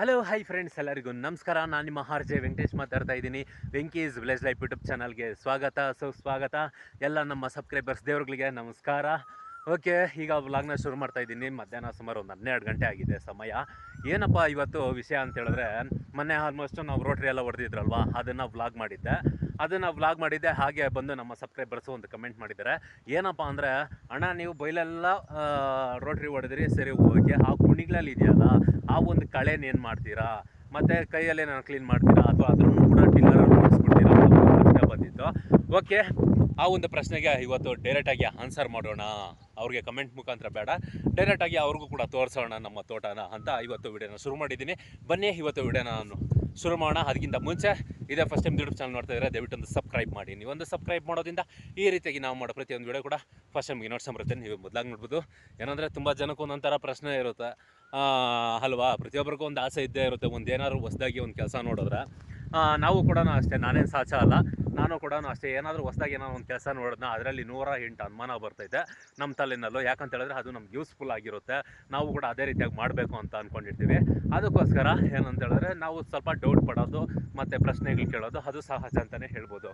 Hello hi friends ಎಲ್ಲರಿಗೂ ನಮಸ್ಕಾರ. ನಾನು ನಿಮ್ಮ ಆರ್ ಜೆ ವೆಂಕಟೇಶ್ ಮಾತಾಡ್ತಾ ಇದ್ದೀನಿ. ವೆಂಕೀಸ್ ವಿಲೇಜ್ ಲೈಫ್ ಯೂಟ್ಯೂಬ್ ಚಾನಲ್ಗೆ ಸ್ವಾಗತ. ಸುಸ್ವಾಗತ ಎಲ್ಲ ನಮ್ಮ ಸಬ್ಸ್ಕ್ರೈಬರ್ಸ್ ದೇವ್ರುಗಳಿಗೆ ನಮಸ್ಕಾರ. ಓಕೆ ಈಗ ವ್ಲಾಗ್ನ ಶುರು ಮಾಡ್ತಾ ಇದ್ದೀನಿ. ಮಧ್ಯಾಹ್ನ ಸುಮಾರು ಒಂದು ಹನ್ನೆರಡು ಗಂಟೆ ಆಗಿದೆ ಸಮಯ. ಏನಪ್ಪ ಇವತ್ತು ವಿಷಯ ಅಂತ ಹೇಳಿದ್ರೆ, ಮೊನ್ನೆ ಆಲ್ಮೋಸ್ಟ್ ನಾವು ರೋಟ್ರಿ ಎಲ್ಲ ಹೊಡೆದಿದ್ರಲ್ವಾ? ಅದನ್ನು ವ್ಲಾಗ್ ಮಾಡಿದ್ದೆ. ಅದನ್ನು ವ್ಲಾಗ್ ಮಾಡಿದ್ದೆ. ಹಾಗೆ ಬಂದು ನಮ್ಮ ಸಬ್ಸ್ಕ್ರೈಬರ್ಸು ಒಂದು ಕಮೆಂಟ್ ಮಾಡಿದ್ದಾರೆ. ಏನಪ್ಪ ಅಂದರೆ, ಅಣ್ಣ ನೀವು ಬೈಲೆಲ್ಲ ರೋಟ್ರಿ ಹೊಡೆದ್ರಿ, ಸರಿ ಓಕೆ ಆ ಕುಣಿಗಳಲ್ಲಿ ಇದೆಯಲ್ಲ, ಆ ಒಂದು ಕಳೆನ ಏನು ಮಾಡ್ತೀರಾ? ಮತ್ತು ಕೈಯಲ್ಲಿ ನಾನು ಕ್ಲೀನ್ ಮಾಡ್ತೀರಾ? ಅಥವಾ ಅದ್ರೂ ಕೂಡ ಟಿಲ್ಲರ್ ಮಾಡಿಸ್ಬಿಡ್ತೀರಾ ಪ್ರಶ್ನೆ ಬಂದಿತ್ತು. ಓಕೆ ಆ ಒಂದು ಪ್ರಶ್ನೆಗೆ ಇವತ್ತು ಡೈರೆಕ್ಟಾಗಿ ಆನ್ಸರ್ ಮಾಡೋಣ. ಅವ್ರಿಗೆ ಕಮೆಂಟ್ ಮುಖಾಂತರ ಬೇಡ. ಡೈರೆಕ್ಟಾಗಿ ಅವ್ರಿಗೂ ಕೂಡ ತೋರಿಸೋಣ ನಮ್ಮ ತೋಟನ ಅಂತ ಇವತ್ತು ವಿಡಿಯೋನ ಶುರು ಮಾಡಿದ್ದೀನಿ. ಬನ್ನಿ, ಇವತ್ತು ವಿಡಿಯೋನ ನಾನು ಶುರು ಮಾಡೋಣ. ಅದಕ್ಕಿಂತ ಮುಂಚೆ ಇದೇ ಫಸ್ಟ್ ಟೈಮ್ ಯೂಟ್ಯೂಬ್ ಚಾನಲ್ ನೋಡ್ತಾ ಇದ್ರೆ ದಯವಿಟ್ಟು ಒಂದು ಸಬ್ಸ್ಕ್ರೈಬ್ ಮಾಡಿ. ನೀವು ಒಂದು ಸಬ್ಸ್ಕ್ರೈಬ್ ಮಾಡೋದ್ರಿಂದ ಈ ರೀತಿಯಾಗಿ ನಾವು ಮಾಡೋ ಪ್ರತಿಯೊಂದು ವಿಡಿಯೋ ಕೂಡ ಫಸ್ಟ್ ಟೈಮ್ಗೆ ನೋಡ್ಸಂಬರುತ್ತೆ ನೀವು ಮೊದಲಾಗಿ ನೋಡ್ಬೋದು. ಏನಂದರೆ ತುಂಬ ಜನಕ್ಕೆ ಒಂದೊಂಥರ ಪ್ರಶ್ನೆ ಇರುತ್ತೆ. ಅಲ್ವಾ? ಪ್ರತಿಯೊಬ್ಬರಿಗೂ ಒಂದು ಆಸೆ ಇದ್ದೇ ಇರುತ್ತೆ. ಒಂದು ಏನಾದ್ರು ಹೊಸದಾಗಿ ಒಂದು ಕೆಲಸ ನೋಡಿದ್ರೆ ನಾವು ಕೂಡ ಅಷ್ಟೇ, ನಾನೇನು ಸಾಚ ಅಲ್ಲ. ನಾನು ಕೂಡ ಅಷ್ಟೇ, ಏನಾದರೂ ಹೊಸ್ದಾಗಿ ಏನೋ ಒಂದು ಕೆಲಸ ನೋಡಿದ್ನ, ಅದರಲ್ಲಿ ನೂರ ಎಂಟು ಅನುಮಾನ ಬರ್ತೈತೆ ನಮ್ಮ ತಲೆನಲ್ಲೂ. ಯಾಕಂತ ಹೇಳಿದ್ರೆ ಅದು ನಮ್ಗೆ ಯೂಸ್ಫುಲ್ ಆಗಿರುತ್ತೆ. ನಾವು ಕೂಡ ಅದೇ ರೀತಿಯಾಗಿ ಮಾಡಬೇಕು ಅಂತ ಅಂದ್ಕೊಂಡಿರ್ತೀವಿ ಅದಕ್ಕೋಸ್ಕರ ಏನಂತ ಹೇಳಿದ್ರೆ ನಾವು ಸ್ವಲ್ಪ ಡೌಟ್ ಪಡೋದು, ಮತ್ತು ಪ್ರಶ್ನೆಗಳು ಕೇಳೋದು, ಅದು ಸಹಜ ಅಂತಲೇ ಹೇಳ್ಬೋದು.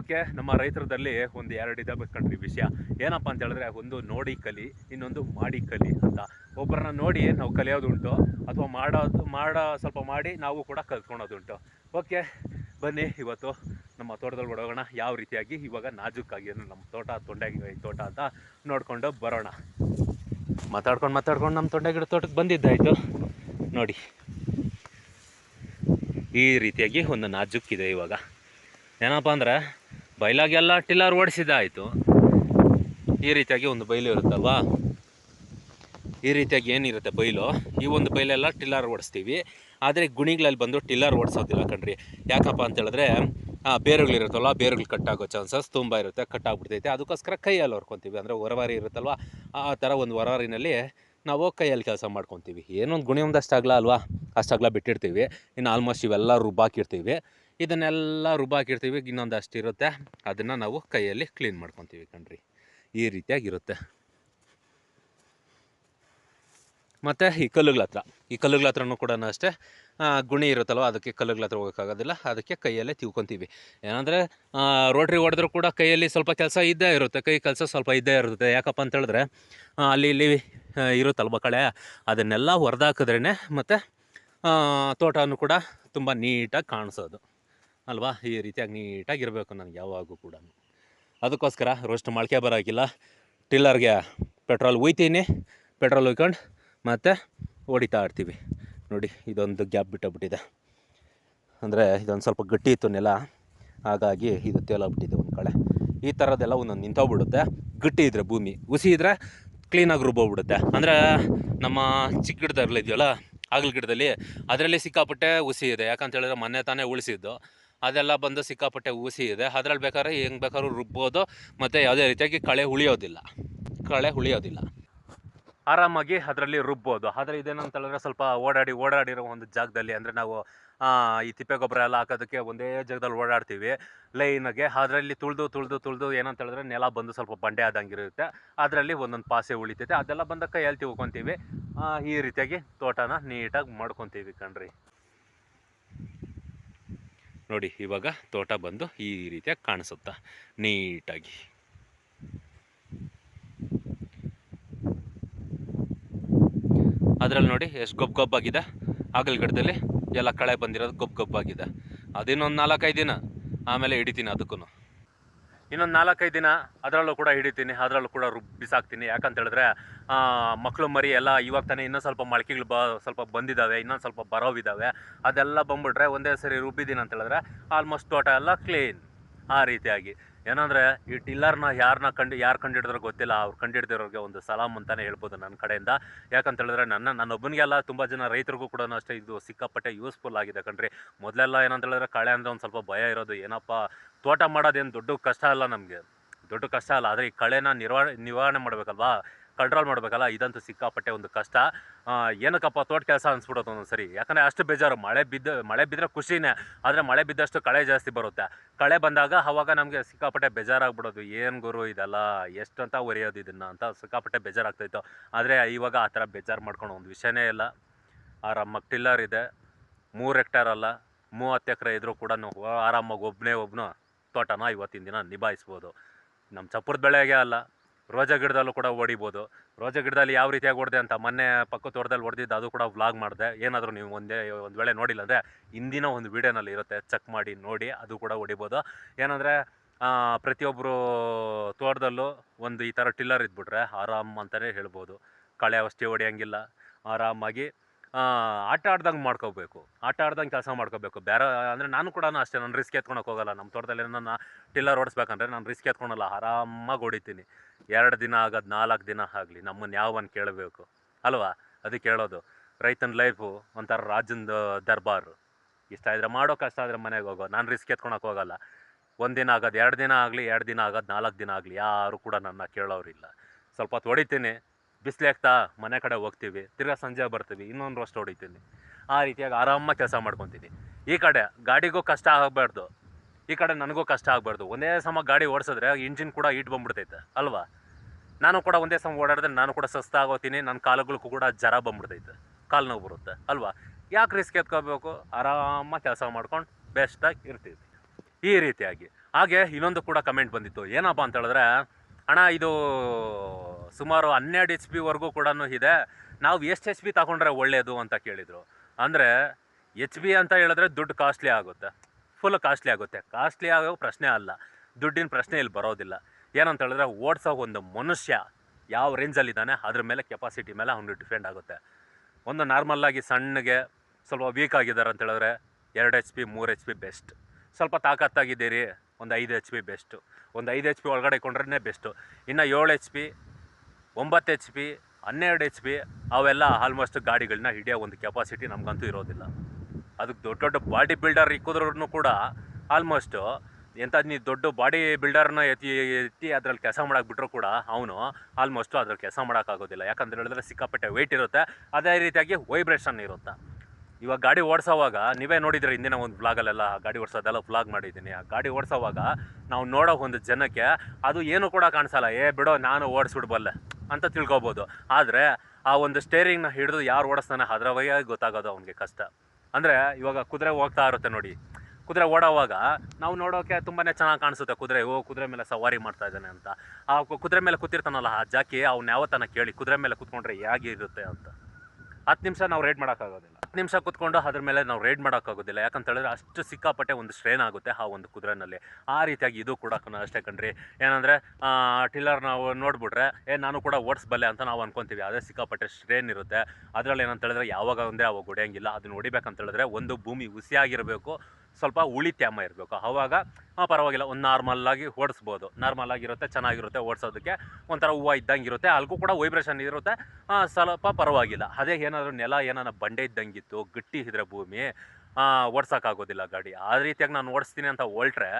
ಓಕೆ, ನಮ್ಮ ರೈತರದಲ್ಲಿ ಒಂದು ಎರಡು ಇದೆ ಬೇಕಂಡ್ರಿ ವಿಷಯ. ಏನಪ್ಪ ಅಂತ ಹೇಳಿದ್ರೆ, ಒಂದು ನೋಡಿ ಕಲಿ, ಇನ್ನೊಂದು ಮಾಡಿ ಕಲಿ ಅಂತ. ಒಬ್ಬರನ್ನ ನೋಡಿ ನಾವು ಕಲಿಯೋದುಂಟು, ಅಥವಾ ಮಾಡೋದು ಮಾಡೋ ಸ್ವಲ್ಪ ಮಾಡಿ ನಾವು ಕೂಡ ಕಲ್ತ್ಕೊಳೋದುಂಟು. ಓಕೆ, ಬನ್ನಿ ಇವತ್ತು ನಮ್ಮ ತೋಟದಲ್ಲಿ ಹೊಡೋಗೋಣ ಯಾವ ರೀತಿಯಾಗಿ? ಇವಾಗ ನಾಜೂಕಾಗಿ ಏನು ನಮ್ಮ ತೋಟ ತೊಂಡೆಗಿ ತೋಟ ಅಂತ ನೋಡ್ಕೊಂಡು ಬರೋಣ. ಮಾತಾಡ್ಕೊಂಡು ಮಾತಾಡ್ಕೊಂಡು ನಮ್ಮ ತೊಂಡೆಗಿಡ ತೋಟಕ್ಕೆ ಬಂದಿದ್ದಾಯಿತು ನೋಡಿ. ಈ ರೀತಿಯಾಗಿ ಒಂದು ನಾಜುಕ್ಕಿದೆ ಇವಾಗ. ಏನಪ್ಪ ಅಂದರೆ ಬೈಲಾಗೆಲ್ಲ ಟಿಲ್ಲರ್ ಓಡಿಸಿದ್ದಾಯಿತು. ಈ ರೀತಿಯಾಗಿ ಒಂದು ಬೈಲು ಇರುತ್ತಲ್ವಾ? ಈ ರೀತಿಯಾಗಿ ಏನಿರುತ್ತೆ ಬೈಲು, ಈ ಒಂದು ಬೈಲೆಲ್ಲ ಟಿಲ್ಲರ್ ಓಡಿಸ್ತೀವಿ. ಆದರೆ ಗುಣಿಗಳಲ್ಲಿ ಬಂದು ಟಿಲ್ಲರ್ ಓಡಿಸೋದಿಲ್ಲ ಕಣ್ರಿ. ಯಾಕಪ್ಪ ಅಂತ ಹೇಳಿದ್ರೆ ಬೇರುಗಳಿರುತ್ತಲ್ವ ಬೇರುಗಳು ಕಟ್ಟಾಗೋ ಚಾನ್ಸಸ್ ತುಂಬ ಇರುತ್ತೆ, ಕಟ್ಟಾಗ್ಬಿಡ್ತೈತೆ. ಅದಕ್ಕೋಸ್ಕರ ಕೈಯಲ್ಲಿ ಹೊರ್ಕೊತೀವಿ. ಅಂದರೆ ಹೊರವಾರಿ ಇರುತ್ತಲ್ವ, ಆ ಥರ ಒಂದು ಹೊರವಾರಿನಲ್ಲಿ ನಾವು ಕೈಯಲ್ಲಿ ಕೆಲಸ ಮಾಡ್ಕೊತೀವಿ. ಏನೊಂದು ಗುಣಿ ಒಂದಷ್ಟು ಅಗಲ ಅಲ್ವಾ, ಅಷ್ಟು ಅಗಲ ಬಿಟ್ಟಿರ್ತೀವಿ. ಇನ್ನು ಆಲ್ಮೋಸ್ಟ್ ಇವೆಲ್ಲ ರುಬ್ಬಾಕಿರ್ತೀವಿ. ಇದನ್ನೆಲ್ಲ ರುಬ್ಬಾಕಿರ್ತೀವಿ, ಇನ್ನೊಂದಷ್ಟು ಇರುತ್ತೆ. ಅದನ್ನು ನಾವು ಕೈಯಲ್ಲಿ ಕ್ಲೀನ್ ಮಾಡ್ಕೊತೀವಿ ಕಣ್ರಿ. ಈ ರೀತಿಯಾಗಿರುತ್ತೆ ಮತ್ತು ಈ ಕಲ್ಲುಗಳ ಹತ್ರ. ಈ ಕಲ್ಲುಗಳ ಹತ್ರನೂ ಕೂಡ ಅಷ್ಟೇ ಗುಣಿ ಇರುತ್ತಲ್ವ, ಅದಕ್ಕೆ ಕಲ್ಲುಗಳ ಹತ್ರ ಹೋಗೋಕ್ಕಾಗೋದಿಲ್ಲ, ಅದಕ್ಕೆ ಕೈಯಲ್ಲೇ ತಿಳ್ಕೊತೀವಿ. ಏನಂದರೆ ರೋಟ್ರಿ ಹೊಡೆದ್ರೂ ಕೂಡ ಕೈಯಲ್ಲಿ ಸ್ವಲ್ಪ ಕೆಲಸ ಇದ್ದೇ ಇರುತ್ತೆ, ಕೈ ಕೆಲಸ ಸ್ವಲ್ಪ ಇದ್ದೇ ಇರುತ್ತೆ. ಯಾಕಪ್ಪ ಅಂತ ಹೇಳಿದ್ರೆ ಅಲ್ಲಿ ಇಲ್ಲಿ ಇರುತ್ತಲ್ವ ಕಳೆ, ಅದನ್ನೆಲ್ಲ ಹೊರದಾಕಿದ್ರೇ ಮತ್ತು ತೋಟನೂ ಕೂಡ ತುಂಬ ನೀಟಾಗಿ ಕಾಣಿಸೋದು. ಅಲ್ವಾ? ಈ ರೀತಿಯಾಗಿ ನೀಟಾಗಿ ಇರಬೇಕು ನನಗೆ ಯಾವಾಗೂ ಕೂಡ ಅದಕ್ಕೋಸ್ಕರ ರೋಸ್ಟ್ ಮೊಳಕೆ ಬರೋಕ್ಕಿಲ್ಲ. ಟಿಲ್ಲರ್ಗೆ ಪೆಟ್ರೋಲ್ ಉಯ್ತೀನಿ ಪೆಟ್ರೋಲ್ ಒಯ್ಕೊಂಡು ಮತ್ತು ಹೊಡಿತಾ ಇರ್ತೀವಿ. ನೋಡಿ, ಇದೊಂದು ಗ್ಯಾಪ್ ಬಿಟ್ಟೋಗ್ಬಿಟ್ಟಿದೆ. ಅಂದರೆ ಇದೊಂದು ಸ್ವಲ್ಪ ಗಟ್ಟಿ ಇತ್ತು ನೆಲ. ಹಾಗಾಗಿ ಇದು ತೇಲೋಗ್ಬಿಟ್ಟಿದೆ ಒಂದು ಕಡೆ. ಈ ಥರದ್ದೆಲ್ಲ ಒಂದೊಂದು ನಿಂತೋಗ್ಬಿಡುತ್ತೆ. ಗಟ್ಟಿ ಇದ್ದರೆ ಭೂಮಿ ಉಸಿ ಇದ್ದರೆ ಕ್ಲೀನಾಗಿ ರುಬ್ಬೋಗ್ಬಿಡುತ್ತೆ. ಅಂದರೆ ನಮ್ಮ ಚಿಕ್ಕ ಗಿಡದಲ್ಲಿ ಇದೆಯಲ್ಲ ಆಗಲ ಗಿಡದಲ್ಲಿ, ಅದರಲ್ಲಿ ಸಿಕ್ಕಾಪಟ್ಟೆ ಉಸಿ ಇದೆ. ಯಾಕಂತ ಹೇಳಿದ್ರೆ ಮೊನ್ನೆ ತಾನೇ ಉಳಿಸಿದ್ದು. ಅದೆಲ್ಲ ಬಂದು ಸಿಕ್ಕಾಪಟ್ಟೆ ಉಸಿ ಇದೆ. ಅದರಲ್ಲಿ ಬೇಕಾದ್ರೆ ಹೆಂಗೆ ಬೇಕಾದ್ರೂ ರುಬ್ಬೋದು. ಮತ್ತು ಯಾವುದೇ ರೀತಿಯಾಗಿ ಕಳೆ ಉಳಿಯೋದಿಲ್ಲ ಕಳೆ ಉಳಿಯೋದಿಲ್ಲ ಆರಾಮಾಗಿ ಅದರಲ್ಲಿ ರುಬ್ಬೋದು. ಆದರೆ ಇದೇನಂತ ಹೇಳಿದ್ರೆ ಸ್ವಲ್ಪ ಓಡಾಡಿ, ಓಡಾಡಿರೋ ಒಂದು ಜಾಗದಲ್ಲಿ ಅಂದರೆ ನಾವು ಈ ತಿಪ್ಪೆ ಗೊಬ್ಬರ ಎಲ್ಲ ಹಾಕೋದಕ್ಕೆ ಒಂದೇ ಜಾಗದಲ್ಲಿ ಓಡಾಡ್ತೀವಿ. ಲೈನಾಗೆ ಅದರಲ್ಲಿ ತುಳಿದು ತುಳಿದು ತುಳಿದು ಏನಂತ ಹೇಳಿದ್ರೆ ನೆಲ ಬಂದು ಸ್ವಲ್ಪ ಬಂಡೆ ಆದಂಗೆ ಇರುತ್ತೆ ಅದರಲ್ಲಿ ಒಂದೊಂದು ಪಾಸೆ ಉಳಿತೈತೆ. ಅದೆಲ್ಲ ಬಂದಕ್ಕ ಕೈಯಲ್ಲಿ ತಿಳ್ಕೊತೀವಿ ಈ ರೀತಿಯಾಗಿ ತೋಟನ ನೀಟಾಗಿ ಮಾಡ್ಕೊತೀವಿ ಕಣ್ರಿ. ನೋಡಿ ಇವಾಗ ತೋಟ ಬಂದು ಈ ರೀತಿಯಾಗಿ ಕಾಣಿಸುತ್ತೆ ನೀಟಾಗಿ. ಅದರಲ್ಲಿ ನೋಡಿ ಎಷ್ಟು ಗೊಬ್ಬ ಗೊಬ್ಬಾಗಿದೆ ಆಗಲ್ ಗಿಡದಲ್ಲಿ ಎಲ್ಲ ಕಳೆ ಬಂದಿರೋದು ಗೊಬ್ಬ ಗೊಬ್ಬಾಗಿದೆ ಅದಿನ್ನೊಂದು ನಾಲ್ಕೈದು ದಿನ ಆಮೇಲೆ ಹಿಡಿತೀನಿ ಅದಕ್ಕೂ ಇನ್ನೊಂದು ನಾಲ್ಕೈದು ದಿನ ಅದರಲ್ಲೂ ಕೂಡ ಹಿಡಿತೀನಿ, ಅದರಲ್ಲೂ ಕೂಡ ರುಬ್ ಬಿಸಾಕ್ತೀನಿ. ಯಾಕಂತ ಹೇಳಿದ್ರೆ ಮಕ್ಕಳು ಮರಿ ಎಲ್ಲ ಇವಾಗ ತಾನೇ ಇನ್ನೂ ಸ್ವಲ್ಪ ಮೊಳಕೆಗಳು ಬ, ಸ್ವಲ್ಪ ಬಂದಿದ್ದಾವೆ ಇನ್ನೊಂದು ಸ್ವಲ್ಪ ಬರೋವಿದ್ದಾವೆ ಅದೆಲ್ಲ ಬಂದ್ಬಿಟ್ರೆ ಒಂದೇ ಸರಿ ರುಬ್ಬಿದ್ದೀನಿ ಅಂತ ಹೇಳಿದ್ರೆ ಆಲ್ಮೋಸ್ಟ್ ತೋಟ ಎಲ್ಲ ಕ್ಲೀನ್ ಆ ರೀತಿಯಾಗಿ. ಏನಂದರೆ ಈ ಟಿಲ್ಲರ್ನ ಯಾರನ್ನ ಕಂಡು, ಯಾರು ಕಂಡಿಡಿದ್ರೋ ಗೊತ್ತಿಲ್ಲ. ಅವ್ರು ಕಂಡಿಡ್ದಿರೋರಿಗೆ ಒಂದು ಸಲಾಮ್ ಅಂತಾನೆ ಹೇಳ್ಬೋದು ನನ್ನ ಕಡೆಯಿಂದ. ಯಾಕಂತ ಹೇಳಿದ್ರೆ ನನ್ನ, ನನ್ನೊಬ್ಬನಿಗೆಲ್ಲ ತುಂಬ ಜನ ರೈತರಿಗೂ ಕೂಡ ಅಷ್ಟೇ ಇದು ಸಿಕ್ಕಾಪಟ್ಟೆ ಯೂಸ್ಫುಲ್ ಆಗಿದೆ ಕಣ್ರಿ. ಮೊದಲೆಲ್ಲ ಏನಂತ ಹೇಳಿದ್ರೆ ಕಳೆ ಅಂದರೆ ಒಂದು ಸ್ವಲ್ಪ ಭಯ ಇರೋದು. ಏನಪ್ಪ, ತೋಟ ಮಾಡೋದೇನು ದೊಡ್ಡ ಕಷ್ಟ ಅಲ್ಲ ನಮಗೆ. ದೊಡ್ಡ ಕಷ್ಟ ಅಲ್ಲ. ಆದರೆ ಈ ಕಳೆನ ನಿರ್ವಹಣೆ ನಿವಾರಣೆ ಮಾಡಬೇಕಲ್ವಾ? ಕಂಟ್ರೋಲ್ ಮಾಡಬೇಕಲ್ಲ, ಇದಂತೂ ಸಿಕ್ಕಾಪಟ್ಟೆ ಒಂದು ಕಷ್ಟ. ಏನಕ್ಕಪ್ಪ ತೋಟ ಕೆಲಸ ಅನ್ಸ್ಬಿಡೋದು ಒಂದೊಂದು ಸರಿ ಯಾಕಂದರೆ ಅಷ್ಟು ಬೇಜಾರು. ಮಳೆ ಬಿದ್ದು, ಮಳೆ ಬಿದ್ದರೆ ಖುಷಿನೇ. ಆದರೆ ಮಳೆ ಬಿದ್ದಷ್ಟು ಕಳೆ ಜಾಸ್ತಿ ಬರುತ್ತೆ. ಕಳೆ ಬಂದಾಗ ಅವಾಗ ನಮಗೆ ಸಿಕ್ಕಾಪಟ್ಟೆ ಬೇಜಾರಾಗ್ಬಿಡೋದು. ಏನು ಗುರು ಇದೆಲ್ಲ? ಎಷ್ಟು ಅಂತ ಒರೆಯೋದು ಇದನ್ನು ಅಂತ ಸಿಕ್ಕಾಪಟ್ಟೆ ಬೇಜಾರಾಗ್ತಾಯಿತ್ತು. ಆದರೆ ಇವಾಗ ಆ ಥರ ಬೇಜಾರು ಮಾಡ್ಕೊಳೋ ಒಂದು ವಿಷಯನೇ ಇಲ್ಲ. ಆರಾಮಾಗಿ ಟಿಲ್ಲರ್ ಇದೆ. ಮೂರು ಹೆಕ್ಟೇರ್ ಅಲ್ಲ. ಮೂವತ್ತು ಎಕರೆ ಇದ್ರೂ ಕೂಡ ಆರಾಮಾಗಿ ಒಬ್ಬನೇ ಒಬ್ಬನು ತೋಟನ ಇವತ್ತಿನ ದಿನ ನಿಭಾಯಿಸ್ಬೋದು. ನಮ್ಮ ಚಪ್ಪರದ ಬೆಳೆಗೆ ಅಲ್ಲ. ರೋಜಾ ಗಿಡದಲ್ಲೂ ಕೂಡ ಹೊಡಿಬೋದು ರೋಜಾ ಗಿಡದಲ್ಲಿ ಯಾವ ರೀತಿಯಾಗಿ ಹೊಡೆದೆ ಅಂತ ಮೊನ್ನೆ ಪಕ್ಕ ತೋಟದಲ್ಲಿ ಹೊಡೆದಿದ್ದು ಅದು ಕೂಡ ವ್ಲಾಗ್ ಮಾಡಿದೆ. ಏನಾದರೂ ನೀವು ಒಂದೇ, ಒಂದು ವೇಳೆ ನೋಡಿಲ್ಲ ಅಂದರೆ ಹಿಂದಿನ ಒಂದು ವೀಡಿಯೋನಲ್ಲಿ ಇರುತ್ತೆ. ಚೆಕ್ ಮಾಡಿ, ನೋಡಿ, ಅದು ಕೂಡ ಹೊಡಿಬೋದು ಏನಂದರೆ ಪ್ರತಿಯೊಬ್ಬರು ತೋಟದಲ್ಲೂ ಒಂದು ಈ ಥರ ಟಿಲ್ಲರ್ ಇದ್ಬಿಟ್ರೆ ಆರಾಮ್ ಅಂತಲೇ ಹೇಳ್ಬೋದು. ಕಳೆ ಔಷಧಿ ಹೊಡೆಯೋಂಗಿಲ್ಲ. ಆರಾಮಾಗಿ ಆಟ ಆಡ್ದಂಗೆ ಮಾಡ್ಕೋಬೇಕು. ಆಟ ಆಡ್ದಂಗೆ ಕೆಲಸ ಮಾಡ್ಕೋಬೇಕು. ಬೇರೆ ಅಂದರೆ ನಾನು ಕೂಡ ಅಷ್ಟೇ, ನಾನು ರಿಸ್ಕ್ ಎತ್ಕೊಳಕ್ಕೆ ಹೋಗಲ್ಲ. ನಮ್ಮ ತೋಟದಲ್ಲಿ ನನ್ನ ಟಿಲ್ಲರ್ ಓಡಿಸ್ಬೇಕಂದ್ರೆ ನಾನು ರಿಸ್ಕ್ ಎತ್ಕೊಳಲ್ಲ ಆರಾಮಾಗಿ ಹೊಡಿತೀನಿ. ಎರಡು ದಿನ ಆಗೋದು ನಾಲ್ಕು ದಿನ ಆಗಲಿ ನಮ್ಮನ್ನು ಯಾವನ್ ಕೇಳಬೇಕು? ಅಲ್ವಾ? ಅದಕ್ಕೆ ಹೇಳೋದು ರೈತನ ಲೈಫು ಒಂಥರ ರಾಜನ ದರ್ಬಾರು. ಇಷ್ಟ ಇದ್ರೆ ಮಾಡೋ ಕಷ್ಟ ಆದರೆ ಮನೆಗೆ ಹೋಗೋ. ನಾನು ರಿಸ್ಕ್ ಎತ್ಕೊಳಕ್ಕೆ ಹೋಗಲ್ಲ. ದಿನ ಆಗೋದು ಎರಡು ದಿನ ಆಗಲಿ, ಎರಡು ದಿನ ಆಗೋದು ನಾಲ್ಕು ದಿನ ಆಗಲಿ, ಯಾರು ಕೂಡ ನನ್ನ ಕೇಳೋರಿಲ್ಲ. ಸ್ವಲ್ಪ ಹೊತ್ತು ಹೊಡಿತೀನಿ. ಬಿಸಿಲಾಗ್ತಾ ಮನೆ ಕಡೆ ಹೋಗ್ತೀವಿ, ತಿರ್ಗಾ ಸಂಜೆ ಬರ್ತೀವಿ, ಇನ್ನೊಂದು ರೋಸ್ಟ್ ಹೊಡಿತೀನಿ ಆ ರೀತಿಯಾಗಿ ಆರಾಮಾಗಿ ಕೆಲಸ ಮಾಡ್ಕೊತೀನಿ ಈ ಕಡೆ ಗಾಡಿಗೂ ಕಷ್ಟ ಆಗಬಾರ್ದು, ಈ ಕಡೆ ನನಗೂ ಕಷ್ಟ ಆಗಬಾರ್ದು. ಒಂದೇ ಸಮ ಗಾಡಿ ಓಡಿಸಿದ್ರೆ ಇಂಜಿನ್ ಕೂಡ ಈಟ್ ಬಂದ್ಬಿಡ್ತೈತೆ, ಅಲ್ವಾ? ನಾನು ಕೂಡ ಒಂದೇ ಸಮ ಓಡಾಡಿದ್ರೆ ನಾನು ಕೂಡ ಸುಸ್ತಾಗೋತೀನಿ ನನ್ನ ಕಾಲುಗಳಿಗೂ ಕೂಡ ಜರ ಬಂದ್ಬಿಡ್ತೈತೆ, ಕಾಲು ನೋವು ಬರುತ್ತೆ, ಅಲ್ವಾ? ಯಾಕೆ ರಿಸ್ಕ್ ಎತ್ಕೋಬೇಕು? ಆರಾಮಾಗಿ ಕೆಲಸ ಮಾಡ್ಕೊಂಡು ಬೆಸ್ಟಾಗಿ ಇರ್ತೀವಿ. ಈ ರೀತಿಯಾಗಿ. ಹಾಗೆ ಇನ್ನೊಂದು ಕೂಡ ಕಮೆಂಟ್ ಬಂದಿತ್ತು, ಏನಪ್ಪ ಅಂತ ಹೇಳಿದ್ರೆ ಅಣ್ಣ ಇದು ಸುಮಾರು ಹನ್ನೆರಡು ಎಚ್ ಪಿವರೆಗೂ ಕೂಡ ಇದೆ. ನಾವು ಎಷ್ಟು ಎಚ್ ಪಿ ತಗೊಂಡ್ರೆ ಒಳ್ಳೆಯದು ಅಂತ ಕೇಳಿದರು. ಅಂದರೆ ಎಚ್ ಬಿ ಅಂತ ಹೇಳಿದ್ರೆ ದುಡ್ಡು ಕಾಸ್ಟ್ಲಿ ಆಗುತ್ತೆ. ಫುಲ್ ಕಾಸ್ಟ್ಲಿ ಆಗುತ್ತೆ. ಕಾಸ್ಟ್ಲಿ ಆಗೋ ಪ್ರಶ್ನೆ ಅಲ್ಲ. ದುಡ್ಡಿನ ಪ್ರಶ್ನೆ ಇಲ್ಲಿ ಬರೋದಿಲ್ಲ. ಏನಂತ ಹೇಳಿದ್ರೆ ಓಡಿಸೋ ಒಂದು ಮನುಷ್ಯ ಯಾವ ರೇಂಜಲ್ಲಿದ್ದಾನೆ ಅದ್ರ ಮೇಲೆ ಕೆಪಾಸಿಟಿ ಮೇಲೆ ಅವನು ಡಿಪೆಂಡ್ ಆಗುತ್ತೆ. ಒಂದು ನಾರ್ಮಲ್ಲಾಗಿ ಸಣ್ಣಗೆ ಸ್ವಲ್ಪ ವೀಕ್ ಆಗಿದ್ದಾರೆ ಅಂತ ಹೇಳಿದ್ರೆ ಎರಡು ಎಚ್ ಪಿ ಮೂರು ಎಚ್ ಪಿ ಬೆಸ್ಟ್ ಸ್ವಲ್ಪ ತಾಕತ್ತಾಗಿದ್ದೀರಿ ಒಂದು ಐದು ಎಚ್ ಪಿ ಬೆಸ್ಟು. ಒಂದು ಐದು ಎಚ್ ಪಿ ಒಳಗಡೆ ಕೊಂಡ್ರೇ ಬೆಸ್ಟು. ಇನ್ನು ಏಳು ಎಚ್ ಪಿ ಒಂಬತ್ತು ಎಚ್ ಪಿ ಹನ್ನೆರಡು ಎಚ್ ಪಿ ಅವೆಲ್ಲ ಆಲ್ಮೋಸ್ಟ್ ಗಾಡಿಗಳನ್ನ ಹಿಡಿಯೋ ಒಂದು ಕೆಪಾಸಿಟಿ ನಮಗಂತೂ ಇರೋದಿಲ್ಲ. ಅದಕ್ಕೆ ದೊಡ್ಡ ದೊಡ್ಡ ಬಾಡಿ ಬಿಲ್ಡರ್ ಇಕ್ಕಿದ್ರೂ ಕೂಡ ಆಲ್ಮೋಸ್ಟು ಎಂಥ ನೀ ದೊಡ್ಡ ಬಾಡಿ ಬಿಲ್ಡರ್ನ ಎತ್ತಿ ಎತ್ತಿ ಅದ್ರಲ್ಲಿ ಕೆಲಸ ಮಾಡೋಕೆ ಬಿಟ್ಟರು ಕೂಡ ಅವನು ಆಲ್ಮೋಸ್ಟು ಅದ್ರಲ್ಲಿ ಕೆಲಸ ಮಾಡೋಕ್ಕಾಗೋದಿಲ್ಲ ಯಾಕಂತ ಹೇಳಿದ್ರೆ ಸಿಕ್ಕಾಪಟ್ಟೆ ವೆಯ್ಟ್ ಇರುತ್ತೆ. ಅದೇ ರೀತಿಯಾಗಿ ವೈಬ್ರೇಷನ್ ಇರುತ್ತೆ. ಇವಾಗ ಗಾಡಿ ಓಡಿಸೋವಾಗ, ನೀವೇ ನೋಡಿದ್ರೆ ಹಿಂದಿನ ಒಂದು ಬ್ಲಾಗಲ್ಲೆಲ್ಲ ಗಾಡಿ ಓಡಿಸೋದೆಲ್ಲ ಬ್ಲಾಗ್ ಮಾಡಿದ್ದೀನಿ. ಆ ಗಾಡಿ ಓಡಿಸೋವಾಗ ನಾವು ನೋಡೋ ಒಂದು ಜನಕ್ಕೆ ಅದು ಏನು ಕೂಡ ಕಾಣಿಸಲ್ಲ, ಏ ಬಿಡೋ, ನಾನು ಓಡಿಸ್ಬಿಡ್ಬಲ್ಲೆ ಅಂತ ತಿಳ್ಕೊಬೋದು. ಆದರೆ ಆ ಒಂದು ಸ್ಟೇರಿಂಗ್ನ ಹಿಡಿದು ಯಾರು ಓಡಿಸ್ತಾನೆ ಅದರ ಗೊತ್ತಾಗೋದು ಅವನಿಗೆ ಕಷ್ಟ. ಅಂದರೆ ಇವಾಗ ಕುದುರೆ ಹೋಗ್ತಾ ಇರುತ್ತೆ ನೋಡಿ. ಕುದುರೆ ಓಡೋವಾಗ ನಾವು ನೋಡೋಕೆ ತುಂಬಾ ಚೆನ್ನಾಗಿ ಕಾಣಿಸುತ್ತೆ ಕುದುರೆ, ಓ, ಕುದುರೆ ಮೇಲೆ ಸವಾರಿ ಮಾಡ್ತಾ ಇದ್ದಾನೆ ಅಂತ. ಆ ಕುದುರೆ ಮೇಲೆ ಕೂತಿರ್ತಾನಲ್ಲ ಆ ಜಾಕಿ, ಅವ್ನು ಯಾವತ್ತನ ಕೇಳಿ, ಕುದುರೆ ಮೇಲೆ ಕೂತ್ಕೊಂಡ್ರೆ ಹೇಗಿರುತ್ತೆ ಅಂತ. ಹತ್ತು ನಿಮಿಷ ನಾವು ರೈಡ್ ಮಾಡೋಕ್ಕಾಗೋದಿಲ್ಲ. ಹತ್ತು ನಿಮಿಷ ಕೂತ್ಕೊಂಡು ಅದ್ರ ಮೇಲೆ ನಾವು ರೈಡ್ ಮಾಡೋಕ್ಕಾಗೋದಿಲ್ಲ. ಯಾಕಂತ ಹೇಳಿದ್ರೆ ಅಷ್ಟು ಸಿಕ್ಕಾಪಟ್ಟೆ ಒಂದು ಸ್ಟ್ರೇನ್ ಆಗುತ್ತೆ ಆ ಒಂದು ಕುದುರೆನಲ್ಲಿ. ಆ ರೀತಿಯಾಗಿ ಇದು ಕೂಡ ಅಷ್ಟೇ ಕಣ್ರಿ. ಏನಂದರೆ ಟಿಲ್ಲರ್ ನಾವು ನೋಡಿಬಿಟ್ರೆ, ಏ, ನಾನು ಕೂಡ ಓಡಿಸ್ಬಲ್ಲೆ ಅಂತ ನಾವು ಅನ್ಕೊಂತೀವಿ. ಅದೇ ಸಿಕ್ಕಾಪಟ್ಟೆ ಸ್ಟ್ರೇನ್ ಇರುತ್ತೆ. ಅದರಲ್ಲಿ ಏನಂತ ಹೇಳಿದ್ರೆ ಯಾವಾಗ ಅಂದರೆ ಅವಾಗ ಹೊಡೆಯಂಗಿಲ್ಲ. ಅದು ಹೊಡಿಬೇಕಂತ ಹೇಳಿದ್ರೆ ಒಂದು ಭೂಮಿ ಹುಸಿಯಾಗಿರಬೇಕು. ಸ್ವಲ್ಪ ಉಳಿತ್ಯಾಮ ಇರಬೇಕು. ಆವಾಗ ಪರವಾಗಿಲ್ಲ, ಒಂದು ನಾರ್ಮಲ್ಲಾಗಿ ಓಡಿಸ್ಬೋದು. ನಾರ್ಮಲ್ ಆಗಿರುತ್ತೆ, ಚೆನ್ನಾಗಿರುತ್ತೆ ಓಡಿಸೋದಕ್ಕೆ. ಒಂಥರ ಹೂವು ಇದ್ದಂಗೆ ಇರುತ್ತೆ ಅಲ್ಗೂ ಕೂಡ ವೈಬ್ರೇಷನ್ ಇರುತ್ತೆ. ಸ್ವಲ್ಪ ಪರವಾಗಿಲ್ಲ. ಅದೇ ಏನಾದರೂ ನೆಲ ಏನಾರ ಬಂಡೆ ಇದ್ದಂಗಿತ್ತು, ಗಟ್ಟಿ ಇದ್ರೆ ಭೂಮಿ ಓಡ್ಸೋಕ್ಕಾಗೋದಿಲ್ಲ ಗಾಡಿ. ಆ ರೀತಿಯಾಗಿ ನಾನು ಓಡಿಸ್ತೀನಿ ಅಂತ ಹೊಲ್ಟ್ರೆ,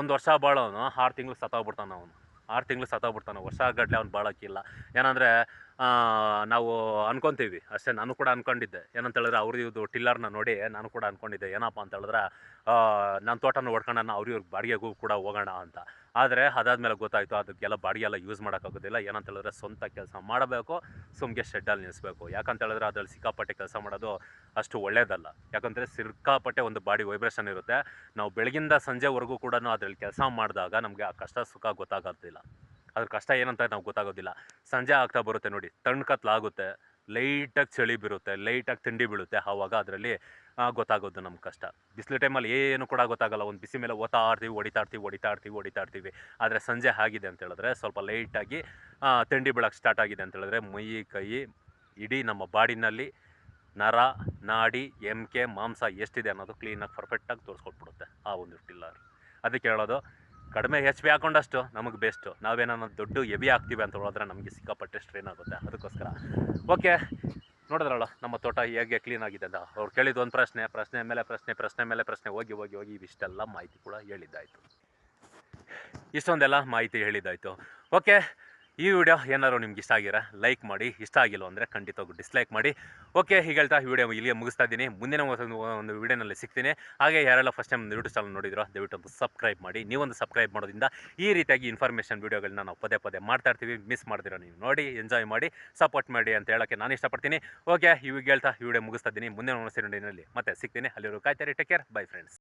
ಒಂದು ವರ್ಷ ಬಾಳೋನು, ಆರು ತಿಂಗಳು ಸತ್ತೋಗ್ಬಿಡ್ತಾನೆ ಅವನು. ಆರು ತಿಂಗಳು ಸತ್ತೋಗ್ಬಿಡ್ತಾನೆ ವರ್ಷ ಗಟ್ಟಲೆ ಅವ್ನು ಬಾಳೋಕ್ಕಿಲ್ಲ ಏನಂದರೆ ನಾವು ಅನ್ಕೊತೀವಿ. ಅಷ್ಟೇ, ನಾನು ಕೂಡ ಅನ್ಕೊಂಡಿದ್ದೆ. ಏನಂತ ಹೇಳಿದ್ರೆ ಅವ್ರದ್ದು ಟಿಲ್ಲರ್ನ ನೋಡಿ ನಾನು ಕೂಡ ಅನ್ಕೊಂಡಿದ್ದೆ. ಏನಪ್ಪ ಅಂತ ಹೇಳಿದ್ರೆ ನನ್ನ ತೋಟನ ಹೊಡ್ಕೊಂಡು ಅವ್ರ ಇವ್ರಿಗೆ ಬಾಡಿಗೆಗೂ ಕೂಡ ಹೋಗೋಣ ಅಂತ. ಆದರೆ ಅದಾದಮೇಲೆ ಗೊತ್ತಾಯಿತು ಅದಕ್ಕೆಲ್ಲ ಬಾಡಿಗೆ ಎಲ್ಲ ಯೂಸ್ ಮಾಡೋಕ್ಕಾಗೋದಿಲ್ಲ. ಏನಂತ ಹೇಳಿದ್ರೆ ಸ್ವಂತ ಕೆಲಸ ಮಾಡಬೇಕು, ಸುಮ್ಗೆ ಶೆಡ್ಡಲ್ಲಿ ನಿಲ್ಲಿಸಬೇಕು ಯಾಕಂತ ಹೇಳಿದ್ರೆ ಅದರಲ್ಲಿ ಸಿಕ್ಕಾಪಟ್ಟೆ ಕೆಲಸ ಮಾಡೋದು ಅಷ್ಟು ಒಳ್ಳೇದಲ್ಲ. ಯಾಕಂದರೆ ಸಿಕ್ಕಾಪಟ್ಟೆ ಒಂದು ಬಾಡಿ ವೈಬ್ರೇಷನ್ ಇರುತ್ತೆ. ನಾವು ಬೆಳಗಿಂದ ಸಂಜೆವರೆಗೂ ಕೂಡ ಅದರಲ್ಲಿ ಕೆಲಸ ಮಾಡಿದಾಗ ನಮಗೆ ಆ ಕಷ್ಟ ಸುಖ ಗೊತ್ತಾಗೋದಿಲ್ಲ. ಅದ್ರ ಕಷ್ಟ ಏನಂತ ನಾವು ಗೊತ್ತಾಗೋದಿಲ್ಲ. ಸಂಜೆ ಆಗ್ತಾ ಬರುತ್ತೆ ನೋಡಿ ತಣ್ಣು ಕತ್ಲಾಗುತ್ತೆ ಲೈಟಾಗಿ ಚಳಿ ಬೀರುತ್ತೆ ಲೈಟಾಗಿ ತಿಂಡಿ ಬೀಳುತ್ತೆ. ಆವಾಗ ಅದರಲ್ಲಿ ಗೊತ್ತಾಗೋದು ನಮ್ಮ ಕಷ್ಟ. ಬಿಸಿಲು ಟೈಮಲ್ಲಿ ಏನು ಕೂಡ ಗೊತ್ತಾಗಲ್ಲ. ಒಂದು ಬಿಸಿ ಮೇಲೆ ಓದ್ತಾ ಇರ್ತೀವಿ ಹೊಡಿತಾಡ್ತೀವಿ ಹೊಡಿತಾಡ್ತೀವಿ ಹೊಡಿತಾ ಇರ್ತೀವಿ ಹೊಡಿತಾ ಇರ್ತೀವಿ ಆದರೆ ಸಂಜೆ ಆಗಿದೆ ಅಂತ ಹೇಳಿದ್ರೆ ಸ್ವಲ್ಪ ಲೈಟಾಗಿ ತಿಂಡಿ ಬೀಳಕ್ಕೆ ಸ್ಟಾರ್ಟ್ ಆಗಿದೆ ಅಂತ ಹೇಳಿದ್ರೆ ಮೈ, ಕೈ, ಇಡೀ ನಮ್ಮ ಬಾಡಿನಲ್ಲಿ ನರ, ನಾಡಿ ಎಮ್ಕೆ ಮಾಂಸ ಎಷ್ಟಿದೆ ಅನ್ನೋದು ಕ್ಲೀನಾಗಿ ಪರ್ಫೆಕ್ಟಾಗಿ ತೋರಿಸ್ಕೊಟ್ಬಿಡುತ್ತೆ ಆ ಒಂದು ಟಿಲ್ಲರ್ ಅದಕ್ಕೆ ಹೇಳೋದು, ಕಡಿಮೆ ಹೆಚ್ ಬಿ ಹಾಕೊಂಡಷ್ಟು ನಮಗೆ ಬೆಸ್ಟು ನಾವೇನೋ ದೊಡ್ಡ ಎವಿ ಹಾಕ್ತೀವಿ ಅಂತ ಹೇಳಿದ್ರೆ ನಮಗೆ ಸಿಕ್ಕಾಪಟ್ಟೆ ಸ್ಟ್ರೇನ್ ಆಗುತ್ತೆ. ಅದಕ್ಕೋಸ್ಕರ. ಓಕೆ ನೋಡಿದ್ರಲ್ಲ, ನಮ್ಮ ತೋಟ ಹೇಗೆ ಕ್ಲೀನ್ ಆಗಿದೆ ಅಂತ ಅವ್ರು ಕೇಳಿದ ಒಂದು ಪ್ರಶ್ನೆ ಪ್ರಶ್ನೆ ಮೇಲೆ ಪ್ರಶ್ನೆ ಪ್ರಶ್ನೆ ಮೇಲೆ ಪ್ರಶ್ನೆ, ಹೋಗಿ ಹೋಗಿ ಹೋಗಿ ಇವಿಷ್ಟೆಲ್ಲ ಮಾಹಿತಿ ಕೂಡ ಹೇಳಿದ್ದಾಯಿತು. ಇಷ್ಟೊಂದೆಲ್ಲ ಮಾಹಿತಿ ಹೇಳಿದ್ದಾಯಿತು. ಓಕೆ ಈ ವಿಡಿಯೋ ಏನಾದ್ರು ನಿಮ್ಗೆ ಇಷ್ಟ ಆಗಿರ ಲೈಕ್ ಮಾಡಿ, ಇಷ್ಟ ಆಗಿಲ್ಲ ಅಂದರೆ ಖಂಡಿತವಾಗೂ ಡಿಸ್ಲೈಕ್ ಮಾಡಿ. ಓಕೆ ಹೀಗೆ ಹೇಳ್ತಾ ಈ ವಿಡಿಯೋ ಇಲ್ಲಿಗೆ ಮುಗಿಸ್ತಾ ಇದ್ದೀನಿ. ಮುಂದಿನ ಒಂದು ವಿಡಿಯೋನಲ್ಲಿ ಸಿಗ್ತೀನಿ. ಹಾಗೆ ಯಾರೆಲ್ಲ ಫಸ್ಟ್ ಟೈಮ್ ಯೂಟ್ಯೂಬ್ ಚಾನಲ್ ನೋಡಿದ್ರೋ, ದಯವಿಟ್ಟು ಒಂದು ಸಬ್ಸ್ಕ್ರೈಬ್ ಮಾಡಿ. ನೀವೊಂದು ಸಬ್ಸ್ಕ್ರೈಬ್ ಮಾಡೋದ್ರಿಂದ ಈ ರೀತಿಯಾಗಿ ಇನ್ಫಾರ್ಮೇಷನ್ ವೀಡಿಯೋಗಳನ್ನ ನಾವು ಪದೇ ಪದೇ ಮಾಡ್ತಾ ಇರ್ತೀವಿ. ಮಿಸ್ ಮಾಡ್ದಿರೋ ನೀವು ನೋಡಿ ಎಂಜಾಯ್ ಮಾಡಿ ಸಪೋರ್ಟ್ ಮಾಡಿ ಅಂತ ಹೇಳೋಕ್ಕೆ ನಾನು ಇಷ್ಟಪಡ್ತೀನಿ. ಓಕೆ ಇವಾಗ ಹೇಳ್ತಾ ಈ ವಿಡಿಯೋ ಮುಗಿಸ್ತಾ ಇದ್ದೀನಿ. ಮುಂದಿನ ಒಂದು ವಿಡಿಯೋನಲ್ಲಿ ಮತ್ತೆ ಸಿಗ್ತೀನಿ. ಅಲ್ಲಿರೋ ಕಾಯ್ತಾರೆ ಟೇಕ್ ಕೇರ್ ಬೈ ಫ್ರೆಂಡ್ಸ್